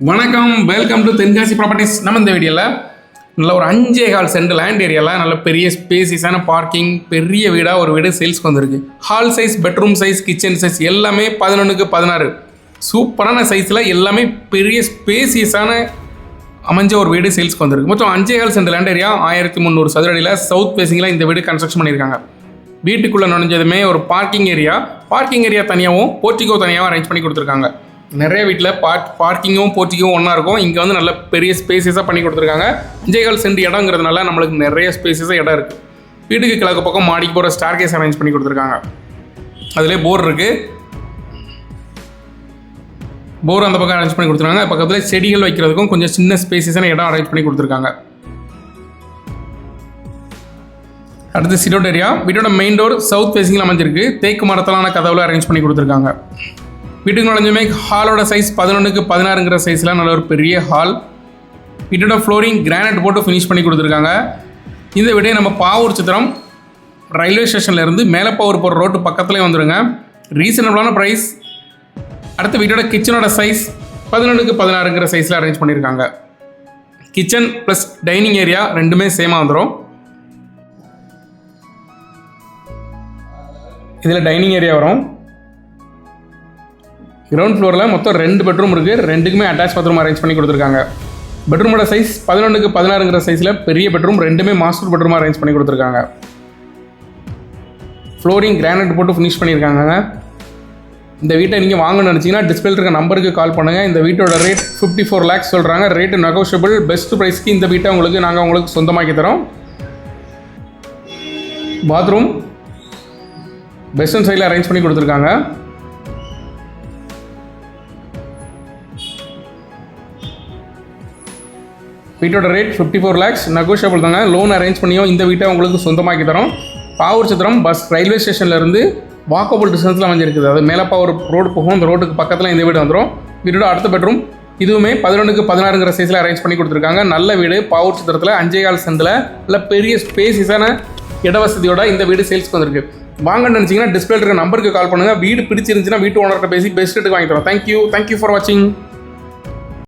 வணக்கம் welcome to Tenkasi properties நம்ம இந்த வீடியோவில் நல்ல ஒரு அஞ்சே கால் சென்ட் லேண்ட் ஏரியாவில் நல்ல பெரிய ஸ்பேசிஸான பார்க்கிங் பெரிய வீடாக ஒரு வீடு சேல்ஸ்க்கு வந்திருக்கு. Hall size bedroom size kitchen size எல்லாமே பதினொன்றுக்கு பதினாறு. சூப்பரான சைஸில் எல்லாமே பெரிய ஸ்பேசியஸான அமைஞ்ச ஒரு வீடு சேல்ஸ்க்கு வந்திருக்கு. மொத்தம் அஞ்சே கால் சென்ட் லேண்ட் ஏரியா ஆயிரத்தி முந்நூறு சதுரடியில் சவுத் ஃபேசிங்கில் இந்த வீடு கன்ஸ்ட்ரக்ஷன் பண்ணியிருக்காங்க. வீட்டுக்குள்ளே நுழைஞ்சதுமே ஒரு பார்க்கிங் ஏரியா பார்க்கிங் ஏரியா தனியாகவும் போர்ட்டிகோ தனியாகவும் அரேஞ்ச் பண்ணி கொடுத்துருக்காங்க. நிறைய வீட்டில் பார்க் பார்க்கிங்கும் போர்ட்டிக்கும் ஒன்றா இருக்கும். இங்கே வந்து நல்ல பெரிய ஸ்பேசஸாக பண்ணி கொடுத்துருக்காங்க. விஜயகால் சென்று இடங்கிறதுனால நம்மளுக்கு நிறைய ஸ்பேசஸாக இடம் இருக்குது வீட்டுக்கு கிழக்கு பக்கம் மாடிக்கு போகிற ஸ்டார் கேஸ் அரேஞ்ச் பண்ணி கொடுத்துருக்காங்க. அதிலே போர் இருக்குது போர் அந்த பக்கம் அரேஞ்ச் பண்ணி கொடுத்துருக்காங்க. பக்கத்தில் செடிகள் வைக்கிறதுக்கும் கொஞ்சம் சின்ன ஸ்பேசஸான இடம் அரேஞ்ச் பண்ணி கொடுத்துருக்காங்க. அடுத்து சிடோட் ஏரியா வீட்டோட மெயின் டோர் சவுத் ஃபேசிங்கில் அமைஞ்சிருக்கு. தேக்கு மரத்தலான கதவுல அரேஞ்ச் பண்ணி கொடுத்துருக்காங்க. வீட்டுக்கு நுழைஞ்சுமே ஹாலோட சைஸ் பதினொன்றுக்கு பதினாறுங்கிற சைஸில் நல்ல ஒரு பெரிய ஹால் வீட்டோட ஃப்ளோரிங் கிரானைட் போட்டு ஃபினிஷ் பண்ணி கொடுத்துருக்காங்க. இந்த வீடே நம்ம பாவூர் சித்திரம் ரயில்வே ஸ்டேஷன்லேருந்து மேலே பாவூர் போகிற ரோட்டு பக்கத்துலேயே வந்துடுங்க ரீசனபிளான ப்ரைஸ் அடுத்து வீட்டோட கிச்சனோட சைஸ் பதினொன்றுக்கு பதினாறுங்கிற சைஸில் அரேஞ்ச் பண்ணியிருக்காங்க கிச்சன் ப்ளஸ் டைனிங் ஏரியா ரெண்டுமே சேமாக வந்துடும் இதில் டைனிங் ஏரியா வரும். கிரவுண்ட் ஃப்ளோரில் மொத்தம் ரெண்டு பெட்ரூம் இருக்குது ரெண்டுக்குமே அட்டாச் பாத்ரூம் அரேஞ்ச் பண்ணி கொடுத்துருக்காங்க. பெட்ரூமோட சைஸ் பதினொன்றுக்கு பதினாறுங்கிற சைஸில் பெரிய பெட்ரூம் ரெண்டுமே மாஸ்டர் பெட்ரூம் அரேஞ்ச் பண்ணி கொடுத்துருக்காங்க. ஃப்ளோரிங் கிரானைட் போட்டு ஃபினிஷ் பண்ணியிருக்காங்க இந்த வீட்டை நீங்கள் வாங்கணும்னு நினச்சிங்கன்னா டிஸ்பிளே இருக்க நம்பருக்கு கால் பண்ணுங்கள் இந்த வீட்டோட ரேட் ஃபிஃப்டி ஃபோர் லேக்ஸ் சொல்கிறாங்க ரேட்டு நெகோஷியபிள் பெஸ்ட் ப்ரைஸ்க்கு இந்த வீட்டை உங்களுக்கு நாங்கள் உங்களுக்கு சொந்தமாக்கி தரோம். பாத்ரூம் வெஸ்டர்ன் சைடில் அரேஞ்ச் பண்ணி கொடுத்துருக்காங்க. வீட்டோட rate fifty four lakhs negotiable தாங்க. லோன் அரேஞ்ச் பண்ணியும் இந்த வீட்டை உங்களுக்கு சொந்தமாக்கி தரோம். பாவூர் சித்திரம் பஸ் ரயில்வே ஸ்டேஷன்லேருந்து வாக்கபுள் டிஸ்டன்ஸில் அமைஞ்சிருக்குது. அது மேலப்பாவூர் ரோடு போகும். அந்த ரோட்டுக்கு பக்கத்தில் இந்த வீடு வந்துடும் வீட்டோட அடுத்த பெட்ரூம் இதுவுமே பதினொன்றுக்கு பதினாறுங்கிற சைஸில் அரேஞ்ச் பண்ணி கொடுத்துருக்காங்க. நல்ல வீடு. பாவூர் சித்திரத்தில் அஞ்சே கால் செந்தில் நல்ல பெரிய ஸ்பேசிஸான இட வசதியோட இந்த வீடு சேல்ஸ்க்கு வந்திருக்கு. வாங்கன்னு நினச்சிங்கன்னா டிஸ்பிளே இருக்க நம்பருக்கு கால் பண்ணுங்கள் வீடு பிடிச்சிருந்துச்சுன்னா வீட்டு ஓனர்கிட்ட பேசி பெஸ்ட் ரேட்டுக்கு வாங்கி தரோம் தேங்க்யூ தேங்க்யூ ஃபார் வாட்சிங்